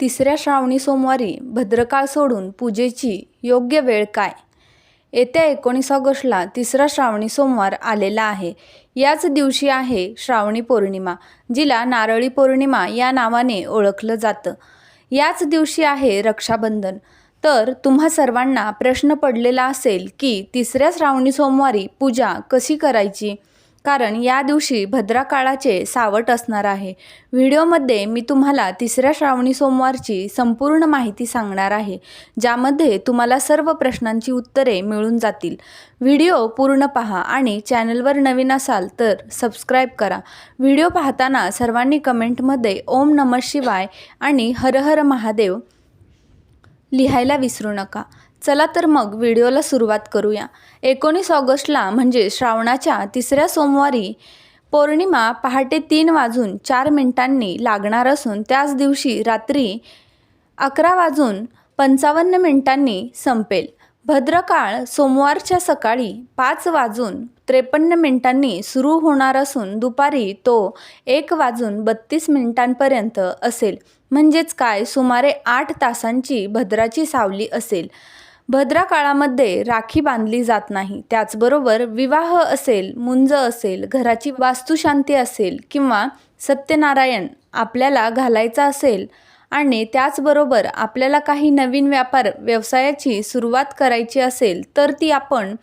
तिसऱ्या श्रावणी सोमवारी भद्रकाळ सोडून पूजेची योग्य वेळ काय? येत्या एकोणीस ऑगस्टला तिसरा श्रावणी सोमवार आलेला आहे. याच दिवशी आहे श्रावणी पौर्णिमा जिला नारळी पौर्णिमा या नावाने ओळखलं जातं. याच दिवशी आहे रक्षाबंधन. तर तुम्हा सर्वांना प्रश्न पडलेला असेल की तिसऱ्या श्रावणी सोमवारी पूजा कशी करायची? कारण या दिवशी भद्राकाळाचे सावट असणार आहे. व्हिडिओमध्ये मी तुम्हाला तिसऱ्या श्रावणी सोमवारची संपूर्ण माहिती सांगणार आहे ज्यामध्ये तुम्हाला सर्व प्रश्नांची उत्तरे मिळून जातील. व्हिडिओ पूर्ण पहा आणि चॅनलवर नवीन असाल तर सबस्क्राईब करा. व्हिडिओ पाहताना सर्वांनी कमेंटमध्ये ओम नमः शिवाय आणि हर हर महादेव लिहायला विसरू नका. चला तर मग व्हिडिओला सुरुवात करूया. एकोणीस ऑगस्टला म्हणजे श्रावणाच्या तिसऱ्या सोमवारी पौर्णिमा पहाटे तीन वाजून चार मिनिटांनी लागणार असून त्याच दिवशी रात्री अकरा वाजून पंचावन्न मिनिटांनी संपेल. भद्रकाळ सोमवारच्या सकाळी पाच वाजून त्रेपन्न मिनिटांनी सुरू होणार असून दुपारी तो एक वाजून बत्तीस मिनिटांपर्यंत असेल. म्हणजेच काय? सुमारे आठ तासांची भद्राची सावली असेल. भद्रा काळामध्ये राखी बांधली जात नाही. त्याचबरोबर विवाह असेल मुंज असेल घराची वास्तुशांती असेल किंवा सत्यनारायण आपल्याला घालायचा असेल आणि त्याचबरोबर आपल्याला काही नवीन व्यापार व्यवसायाची सुरुवात करायची असेल तर ती आपण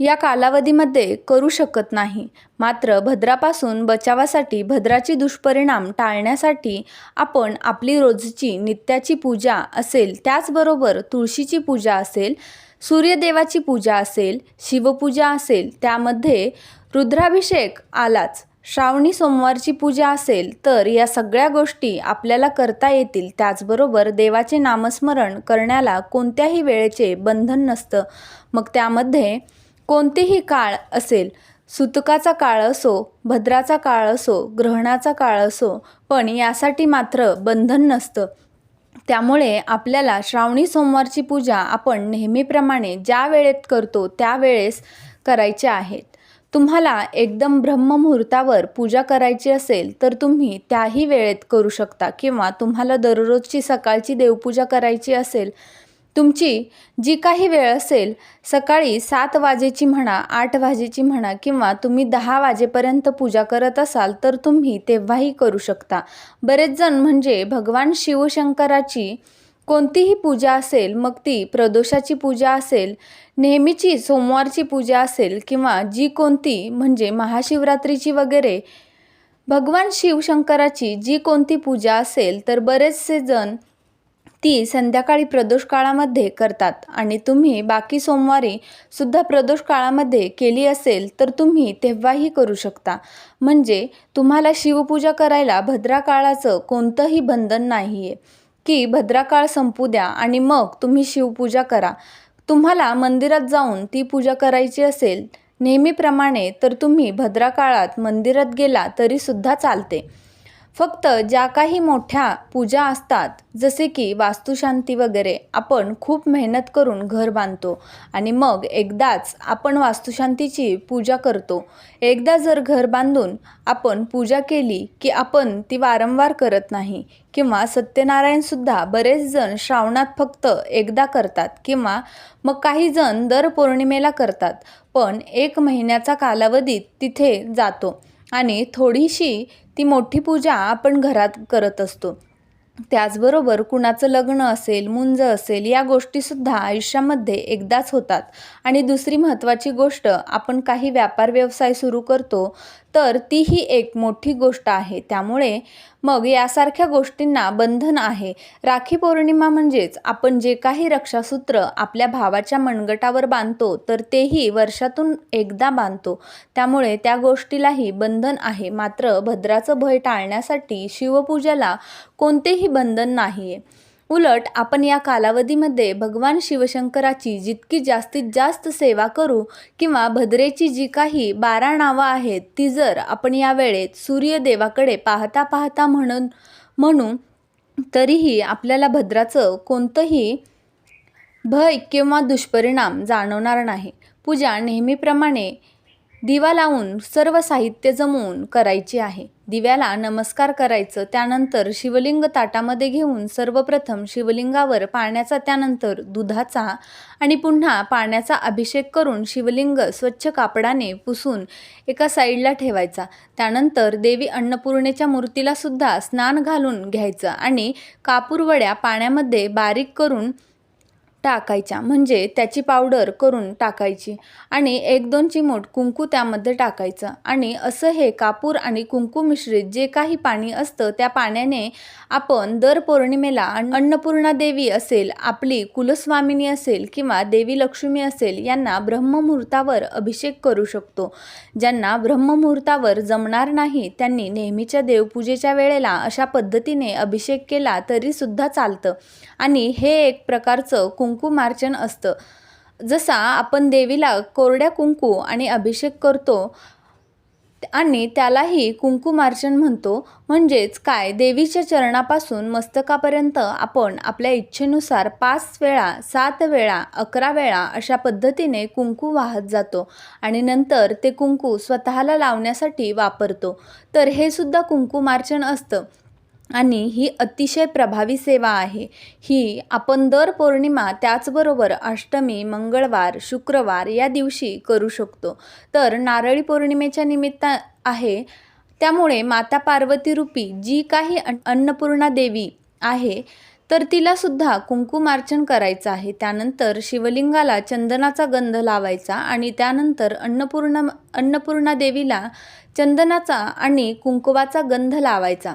या कालावधीमध्ये करू शकत नाही. मात्र भद्रापासून बचावासाठी भद्राची दुष्परिणाम टाळण्यासाठी आपण आपली रोजची नित्याची पूजा असेल त्याचबरोबर तुळशीची पूजा असेल सूर्यदेवाची पूजा असेल शिवपूजा असेल त्यामध्ये रुद्राभिषेक आलाच. श्रावणी सोमवारची पूजा असेल तर या सगळ्या गोष्टी आपल्याला करता येतील. त्याचबरोबर देवाचे नामस्मरण करण्याला कोणत्याही वेळेचे बंधन नसतं. मग त्यामध्ये कोणतेही काळ असेल सुतकाचा काळ असो भद्राचा काळ असो ग्रहणाचा काळ असो पण यासाठी मात्र बंधन नसतं. त्यामुळे आपल्याला श्रावणी सोमवारची पूजा आपण नेहमीप्रमाणे ज्या वेळेत करतो त्यावेळेस करायच्या करायचे आहेत. तुम्हाला एकदम ब्रह्ममुहूर्तावर पूजा करायची असेल तर तुम्ही त्याही वेळेत करू शकता किंवा तुम्हाला दररोजची सकाळची देवपूजा करायची असेल तुमची जी काही वेळ असेल सकाळी सात वाजेची म्हणा आठ वाजेची म्हणा किंवा तुम्ही दहा वाजेपर्यंत पूजा करत असाल तर तुम्ही तेव्हाही करू शकता. बरेच जण म्हणजे भगवान शिवशंकराची कोणतीही पूजा असेल मग ती प्रदोषाची पूजा असेल नेहमीची सोमवारची पूजा असेल किंवा जी कोणती म्हणजे महाशिवरात्रीची वगैरे भगवान शिवशंकराची जी कोणती पूजा असेल तर बरेचसे जण ती संध्याकाळी प्रदोष काळामध्ये करतात. आणि तुम्ही बाकी सोमवारी सुद्धा प्रदोष काळामध्ये केली असेल तर तुम्ही तेव्हाही करू शकता. म्हणजे तुम्हाला शिवपूजा करायला भद्रा काळाचं कोणतंही बंधन नाही आहे की भद्राकाळ संपू द्या आणि मग तुम्ही शिवपूजा करा. तुम्हाला मंदिरात जाऊन ती पूजा करायची असेल नेहमीप्रमाणे तर तुम्ही भद्रा काळात मंदिरात गेला तरीसुद्धा चालते. फक्त ज्या काही मोठ्या पूजा असतात जसे की वास्तुशांती वगैरे आपण खूप मेहनत करून घर बांधतो आणि मग एकदाच आपण वास्तुशांतीची पूजा करतो. एकदा जर घर बांधून आपण पूजा केली की आपण ती वारंवार करत नाही किंवा सत्यनारायणसुद्धा बरेच जण श्रावणात फक्त एकदा करतात किंवा मग काही जण दर पौर्णिमेला करतात पण एक महिन्याचा कालावधीत तिथे जातो. आणि थोडीशी ती मोठी पूजा आपण घरात करत असतो. त्याचबरोबर कुणाचं लग्न असेल मुंज असेल या गोष्टीसुद्धा आयुष्यामध्ये एकदाच होतात. आणि दुसरी महत्त्वाची गोष्ट आपण काही व्यापार व्यवसाय सुरू करतो तर तीही एक मोठी गोष्ट आहे. त्यामुळे मग यासारख्या गोष्टींना बंधन आहे. राखी पौर्णिमा म्हणजेच आपण जे काही रक्षासूत्र आपल्या भावाच्या मनगटावर बांधतो तर तेही वर्षातून एकदा बांधतो. त्यामुळे त्या गोष्टीलाही बंधन आहे. मात्र भद्राचं भय टाळण्यासाठी शिवपूजेला कोणतेही बंधन नाही आहे उलट आपण या कालावधीमध्ये भगवान शिवशंकराची जितकी जास्तीत जास्त सेवा करू किंवा भद्रेची जी काही बारा नावं आहेत ती जर आपण या वेळेत सूर्यदेवाकडे पाहता पाहता म्हणून म्हणू तरीही आपल्याला भद्राचं कोणतंही भय किंवा दुष्परिणाम जाणवणार नाही. पूजा नेहमीप्रमाणे दिवा लावून सर्व साहित्य जमवून करायचे आहे. दिव्याला नमस्कार करायचं त्यानंतर शिवलिंग ताटामध्ये घेऊन सर्वप्रथम शिवलिंगावर पाण्याचा त्यानंतर दुधाचा आणि पुन्हा पाण्याचा अभिषेक करून शिवलिंग स्वच्छ कापडाने पुसून एका साईडला ठेवायचा. त्यानंतर देवी अन्नपूर्णेच्या मूर्तीला सुद्धा स्नान घालून घ्यायचं आणि कापूरवड्या पाण्यामध्ये बारीक करून टाकायच्या. म्हणजे त्याची पावडर करून टाकायची आणि एक दोन चिमूट कुंकू त्यामध्ये टाकायचं. आणि असं हे कापूर आणि कुंकू मिश्रित जे काही पाणी असतं त्या पाण्याने आपण दर पौर्णिमेला अन्न- अन्नपूर्णा देवी असेल आपली कुलस्वामिनी असेल किंवा देवी लक्ष्मी असेल यांना ब्रह्ममुहूर्तावर अभिषेक करू शकतो. ज्यांना ब्रह्ममुहूर्तावर जमणार नाही त्यांनी नेहमीच्या देवपूजेच्या वेळेला अशा पद्धतीने अभिषेक केला तरीसुद्धा चालतं. आणि हे एक प्रकारचं कुंकुमार्चन असतं. जसा आपण देवीला कोरड्या कुंकू आणि अभिषेक करतो आणि त्यालाही कुंकुमार्चन म्हणतो. म्हणजेच काय? देवीच्या चरणापासून मस्तकापर्यंत आपण आपल्या इच्छेनुसार पाच वेळा सात वेळा अकरा वेळा अशा पद्धतीने कुंकू वाहत जातो आणि नंतर ते कुंकू स्वतःला लावण्यासाठी वापरतो. तर हे सुद्धा कुंकुमार्चन असतं. आणि ही अतिशय प्रभावी सेवा आहे. ही आपण दर पौर्णिमा त्याचबरोबर अष्टमी मंगळवार शुक्रवार या दिवशी करू शकतो. तर नारळी पौर्णिमेच्या निमित्त आहे. त्यामुळे माता पार्वती रूपी जी काही अन्नपूर्णा देवी आहे तर तिलासुद्धा कुंकुमार्चन करायचं आहे. त्यानंतर शिवलिंगाला चंदनाचा गंध लावायचा आणि त्यानंतर अन्नपूर्णा अन्नपूर्णा देवीला चंदनाचा आणि कुंकुवाचा गंध लावायचा.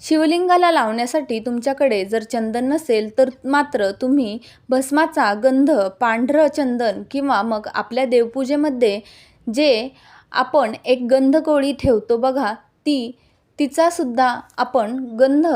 शिवलिंगाला लावण्यासाठी तुमच्याकडे जर चंदन नसेल तर मात्र तुम्ही भस्माचा गंध पांढरं चंदन किंवा मग आपल्या देवपूजेमध्ये जे आपण एक गंधकोळी ठेवतो बघा ती तिचासुद्धा आपण गंध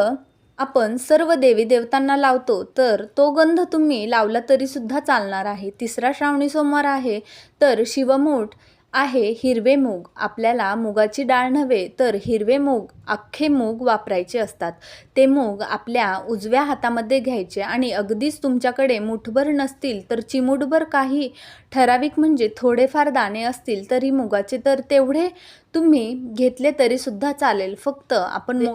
आपण सर्व देवी देवतांना लावतो तर तो गंध तुम्ही लावला तरीसुद्धा चालणार आहे. तिसरा श्रावणी सोमवार आहे तर शिवमूठ आहे हिरवे मूग. आपल्याला मुगाची डाळ नव्हे तर हिरवे मूग अख्खे मूग वापरायचे असतात. ते मूग आपल्या उजव्या हातामध्ये घ्यायचे आणि अगदीच तुमच्याकडे मुठभर नसतील तर चिमूटभर काही ठराविक म्हणजे थोडेफार दाणे असतील तरी मुगाचे. तर तेवढे तुम्ही घेतले तरीसुद्धा चालेल. फक्त आपण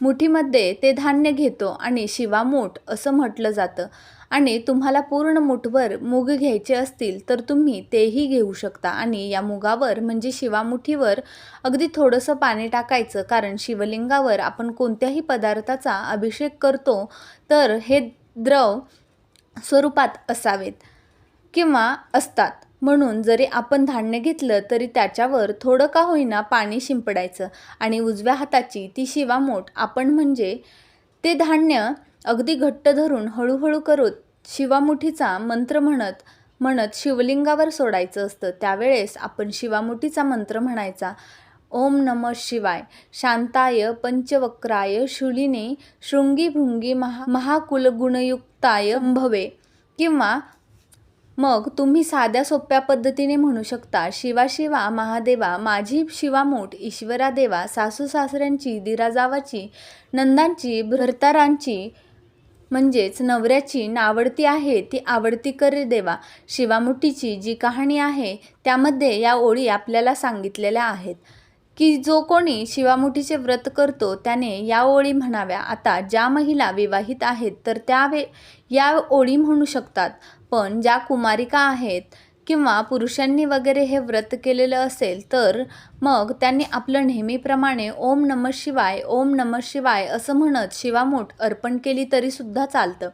मुठीमध्ये ते धान्य घेतो आणि शिवामूठ असं म्हटलं जातं. आणि तुम्हाला पूर्ण मुठभर मूग घ्यायचे असतील तर तुम्ही तेही घेऊ शकता. आणि या मुगावर म्हणजे शिवामुठीवर अगदी थोडंसं पाणी टाकायचं कारण शिवलिंगावर आपण कोणत्याही पदार्थाचा अभिषेक करतो तर हे द्रव स्वरूपात असावेत किंवा असतात. म्हणून जरी आपण धान्य घेतलं तरी त्याच्यावर थोडं का होईना पाणी शिंपडायचं. आणि उजव्या हाताची ती शिवामोठ आपण म्हणजे ते धान्य अगदी घट्ट धरून हळूहळू करत शिवामुठीचा मंत्र म्हणत म्हणत शिवलिंगावर सोडायचं असतं. त्यावेळेस आपण शिवामुठीचा मंत्र म्हणायचा ओम नम शिवाय शांताय पंचवक्राय शूलिने शृंगी भृंगी महा महाकुलगुणयुक्ताय भवे किंवा मग तुम्ही साध्या सोप्या पद्धतीने म्हणू शकता शिवा शिवा महादेवा माझी शिवामूठ ईश्वरा देवा सासू सासऱ्यांची दिराजावाची नंदांची भरतारांची म्हणजेच नवऱ्याची नावडती आहे ती आवडती कर देवा. शिवामुठीची जी कहाणी आहे त्यामध्ये या ओळी आपल्याला सांगितलेल्या आहेत. की जो कोणी शिवामुठीचे व्रत करतो त्याने या ओळी म्हणाव्या आता ज्या महिला विवाहित आहेत तर त्या वे या ओळी म्हणू शकतात. पण ज्या कुमारिका आहेत किंवा पुरुषांनी वगैरे हे व्रत केलेलं असेल तर मग त्यांनी आपलं नेहमीप्रमाणे ओम नम शिवाय ओम नम शिवाय असं म्हणत शिवामूठ अर्पण केली तरीसुद्धा चालतं.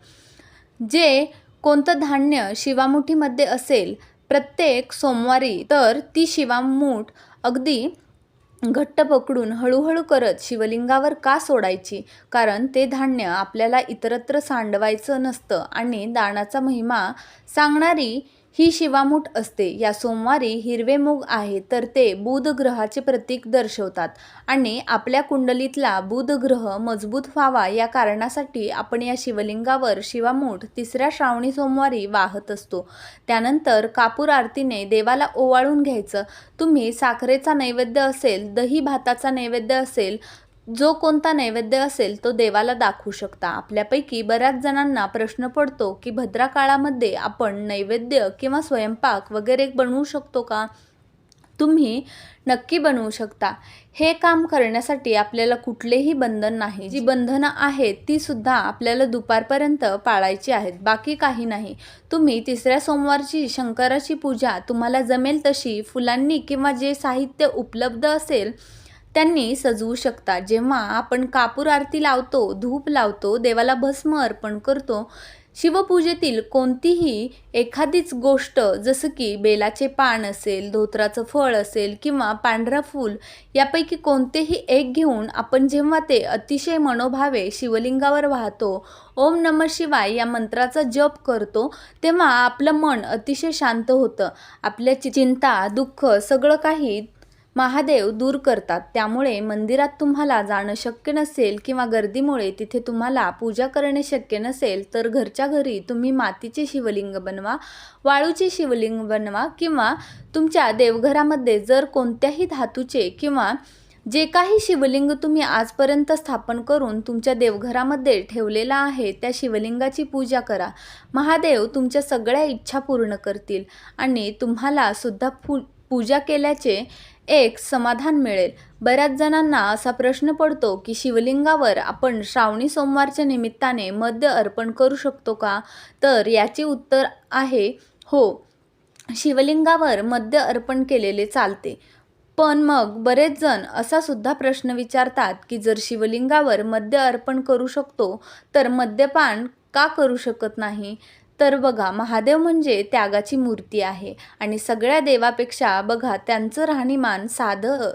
जे कोणतं धान्य शिवामुठीमध्ये असेल प्रत्येक सोमवारी तर ती शिवामूठ अगदी घट्ट पकडून हळूहळू करत शिवलिंगावर का सोडायची? कारण ते धान्य आपल्याला इतरत्र सांडवायचं नसतं आणि दानाचा महिमा सांगणारी ही शिवामूठ असते. या सोमवारी हिरवे मूग आहे तर ते बुध ग्रहाचे प्रतीक दर्शवतात आणि आपल्या कुंडलीतला बुध ग्रह मजबूत व्हावा या कारणासाठी आपण या शिवलिंगावर शिवामूठ तिसऱ्या श्रावणी सोमवारी वाहत असतो. त्यानंतर कापूर आरतीने देवाला ओवाळून घ्यायचं. तुम्ही साखरेचा नैवेद्य असेल दही भाताचा नैवेद्य असेल जो कोणता नैवेद्य असेल तो देवाला दाखवू शकता. आपल्यापैकी बऱ्याच जणांना प्रश्न पडतो की भद्रा काळामध्ये आपण नैवेद्य किंवा स्वयंपाक वगैरे बनवू शकतो का? तुम्ही नक्की बनवू शकता. हे काम करण्यासाठी आपल्याला कुठलेही बंधन नाही. जी बंधनं आहेत ती सुद्धा आपल्याला दुपारपर्यंत पाळायची आहेत. बाकी काही नाही. तुम्ही तिसऱ्या सोमवारची शंकराची पूजा तुम्हाला जमेल तशी फुलांनी किंवा जे साहित्य उपलब्ध असेल त्यांनी सजवू शकता. जेव्हा आपण कापूर आरती लावतो धूप लावतो देवाला भस्म अर्पण करतो शिवपूजेतील कोणतीही एखादीच गोष्ट जसं की बेलाचे पान असेल धोत्राचं फळ असेल किंवा पांढरा फूल यापैकी कोणतेही एक घेऊन आपण जेव्हा ते अतिशय मनोभावे शिवलिंगावर वाहतो ओम नम शिवाय या मंत्राचा जप करतो तेव्हा आपलं मन अतिशय शांत होतं. आपल्या चि- चिंता दुःख सगळं काही महादेव दूर करतात. त्यामुळे मंदिरात तुम्हाला जाणं शक्य नसेल किंवा गर्दीमुळे तिथे तुम्हाला पूजा करणे शक्य नसेल तर घरच्या घरी तुम्ही मातीचे शिवलिंग बनवा वाळूचे शिवलिंग बनवा किंवा तुमच्या देवघरामध्ये जर कोणत्याही धातूचे किंवा जे काही शिवलिंग तुम्ही आजपर्यंत स्थापन करून तुमच्या देवघरामध्ये ठेवलेला आहे त्या शिवलिंगाची पूजा करा. महादेव तुमच्या सगळ्या इच्छा पूर्ण करतील आणि तुम्हाला सुद्धा फू पूजा केल्याचे एक समाधान मिळेल. बऱ्याच जणांना असा प्रश्न पडतो की शिवलिंगावर आपण श्रावणी सोमवारच्या निमित्ताने मद्य अर्पण करू शकतो का? तर याचे उत्तर आहे हो. शिवलिंगावर मद्य अर्पण केलेले चालते. पण मग बरेच जण असा सुद्धा प्रश्न विचारतात की जर शिवलिंगावर मद्य अर्पण करू शकतो तर मद्यपान का करू शकत नाही? तर बघा महादेव म्हणजे त्यागाची मूर्ती आहे आणि सगळ्या देवापेक्षा बघा त्यांचं राहणीमान साधं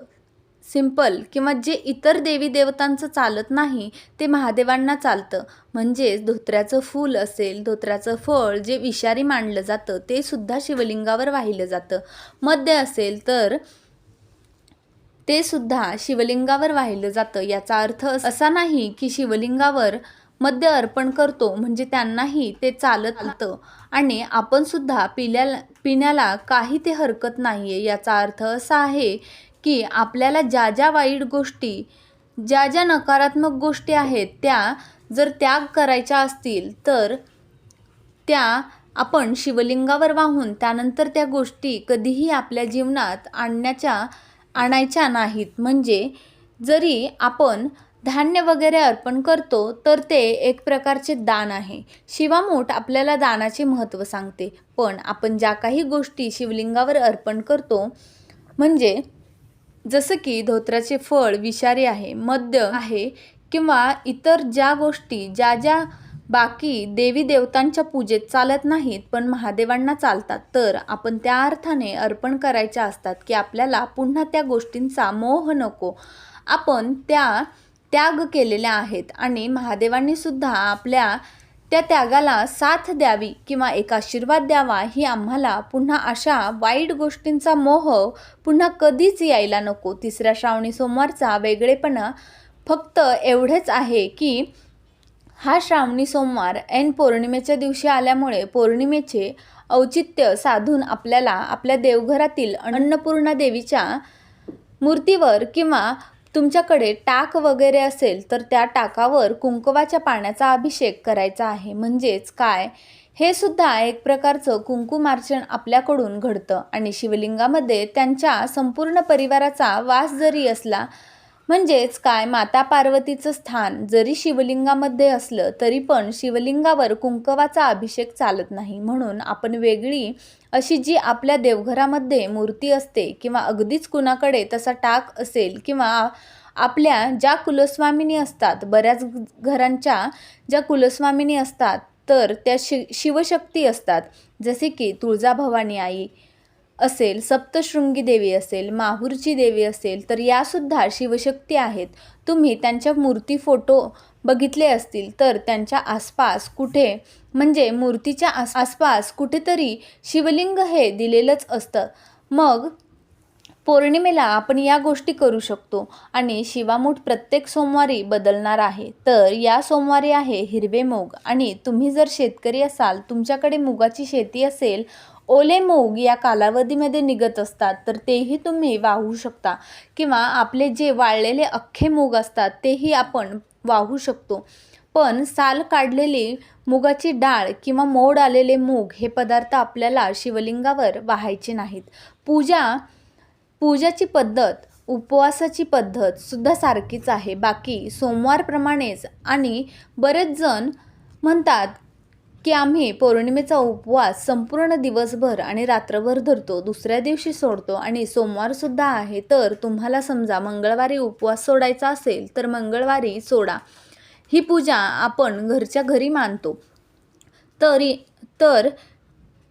सिंपल किंवा जे इतर देवी देवतांचं चालत नाही ते महादेवांना चालतं. म्हणजेच धोत्र्याचं फूल असेल धोत्र्याचं फळ जे विषारी मानलं जातं ते सुद्धा शिवलिंगावर वाहिलं जातं. मद्य असेल तर ते सुद्धा शिवलिंगावर वाहिलं जातं याचा अर्थ असा नाही की शिवलिंगावर मद्य अर्पण करतो म्हणजे त्यांनाही ते चालत चालतं आणि आपण सुद्धा पिल्याला पिण्याला काही ते हरकत नाही आहे याचा अर्थ असा आहे की आपल्याला ज्या ज्या वाईट गोष्टी ज्या ज्या नकारात्मक गोष्टी आहेत त्या जर त्याग करायच्या असतील तर त्या आपण शिवलिंगावर वाहून त्यानंतर त्या गोष्टी कधीही आपल्या जीवनात आणण्याच्या आणायच्या नाहीत. म्हणजे जरी आपण धान्य वगैरे अर्पण करतो तर ते एक प्रकारचे दान आहे. शिवामूठ आपल्याला दानाचे महत्त्व सांगते. पण आपण ज्या काही गोष्टी शिवलिंगावर अर्पण करतो म्हणजे जसं की धोत्राचे फळ विषारी आहे मद्य आहे किंवा इतर ज्या गोष्टी ज्या ज्या बाकी देवी देवतांच्या पूजेत चालत नाहीत पण महादेवांना चालतात तर आपण त्या अर्थाने अर्पण करायच्या असतात की आपल्याला पुन्हा त्या गोष्टींचा मोह नको. आपण त्या त्याग केलेल्या आहेत आणि महादेवांनी सुद्धा आपल्या त्या त्यागाला साथ द्यावी किंवा एक आशीर्वाद द्यावा ही आम्हाला पुन्हा अशा वाईट गोष्टींचा मोह पुन्हा कधीच यायला नको. तिसऱ्या श्रावणी सोमवारचा वेगळेपणा फक्त एवढेच आहे की हा श्रावणी सोमवार ऐन पौर्णिमेच्या दिवशी आल्यामुळे पौर्णिमेचे औचित्य साधून आपल्याला आपल्या देवघरातील अन्नपूर्णा देवीच्या मूर्तीवर किंवा तुमच्याकडे टाक वगैरे असेल तर त्या टाकावर कुंकवाच्या पाण्याचा अभिषेक करायचा आहे. म्हणजेच काय? हे सुद्धा एक प्रकारचं कुंकुमार्चन आपल्याकडून घडतं आणि शिवलिंगामध्ये त्यांच्या संपूर्ण परिवाराचा वास जरी असला म्हणजेच काय? माता पार्वतीचं स्थान जरी शिवलिंगामध्ये असलं तरी पण शिवलिंगावर कुंकवाचा अभिषेक चालत नाही. म्हणून आपण वेगळी अशी जी आपल्या देवघरामध्ये मूर्ती असते किंवा अगदीच कुणाकडे तसा टाक असेल किंवा आपल्या ज्या कुलस्वामिनी असतात बऱ्याच घरांच्या ज्या कुलस्वामिनी असतात तर त्या शि शिवशक्ती असतात. जसे की तुळजाभवानी आई असेल सप्तशृंगी देवी असेल माहूरची देवी असेल तर यासुद्धा शिवशक्ती आहेत. तुम्ही त्यांच्या मूर्ती फोटो बघितले असतील तर त्यांच्या आसपास कुठे म्हणजे मूर्तीच्या आस आसपास कुठेतरी शिवलिंग हे दिलेलंच असतं. मग पौर्णिमेला आपण या गोष्टी करू शकतो आणि शिवामूठ प्रत्येक सोमवारी बदलणार आहे. तर या सोमवारी आहे हिरवे मूग आणि तुम्ही जर शेतकरी असाल तुमच्याकडे मुगाची शेती असेल ओले मूग या कालावधीमध्ये निघत असतात तर तेही तुम्ही वाहू शकता. किंवा आपले जे वाळलेले अख्खे मूग असतात तेही आपण वाहू शकतो. पण साल काढलेली मुगाची डाळ किंवा मोड आलेले मूग हे पदार्थ आपल्याला शिवलिंगावर वाहायचे नाहीत. पूजा पूजाची पद्धत उपवासाची पद्धत सुद्धा सारखीच आहे. बाकी सोमवारप्रमाणेच आणि बरेच जण म्हणतात की आम्ही पौर्णिमेचा उपवास संपूर्ण दिवसभर आणि रात्रभर धरतो दुसऱ्या दिवशी सोडतो आणि सोमवारसुद्धा आहे. तर तुम्हाला समजा मंगळवारी उपवास सोडायचा असेल तर मंगळवारी सोडा. ही पूजा आपण घरच्या घरी मानतो. तरी तर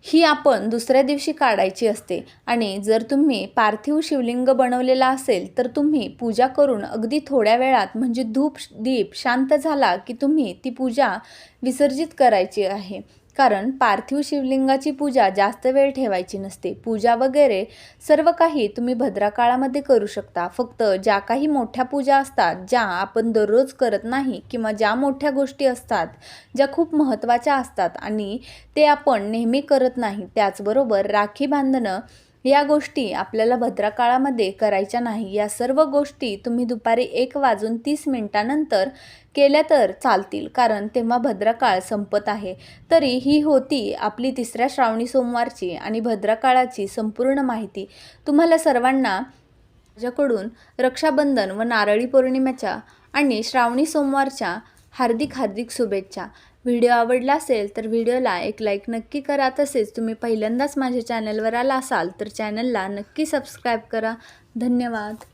ही आपण दुसऱ्या दिवशी काढायची असते. आणि जर तुम्ही पार्थिव शिवलिंग बनवलेला असेल तर तुम्ही पूजा करून अगदी थोड्या वेळात म्हणजे धूप दीप शांत झाला की तुम्ही ती पूजा विसर्जित करायची आहे. कारण पार्थिव शिवलिंगाची पूजा जास्त वेळ ठेवायची नसते. पूजा वगैरे सर्व काही तुम्ही भद्राकाळामध्ये करू शकता. फक्त ज्या काही मोठ्या पूजा असतात ज्या आपण दररोज करत नाही किंवा ज्या मोठ्या गोष्टी असतात ज्या खूप महत्त्वाच्या असतात आणि ते आपण नेहमी करत नाही त्याचबरोबर राखी बांधणं या गोष्टी आपल्याला भद्राकाळामध्ये करायच्या नाही. या सर्व गोष्टी तुम्ही दुपारी एक वाजून तीस मिनिटानंतर केल्या तर चालतील. कारण तेव्हा भद्रकाळ संपत आहे. तरी ही होती आपली तिसऱ्या श्रावणी सोमवारची आणि भद्रकाळाची संपूर्ण माहिती. तुम्हाला सर्वांना माझ्याकडून रक्षाबंधन व नारळी पौर्णिमेच्या आणि श्रावणी सोमवारच्या हार्दिक हार्दिक शुभेच्छा. व्हिडिओ आवडला असेल तर व्हिडिओला एक लाईक नक्की करा. तसेच तुम्ही पहिल्यांदाच माझ्या चॅनलवर आला असाल तर चॅनलला नक्की सबस्क्राईब करा. धन्यवाद.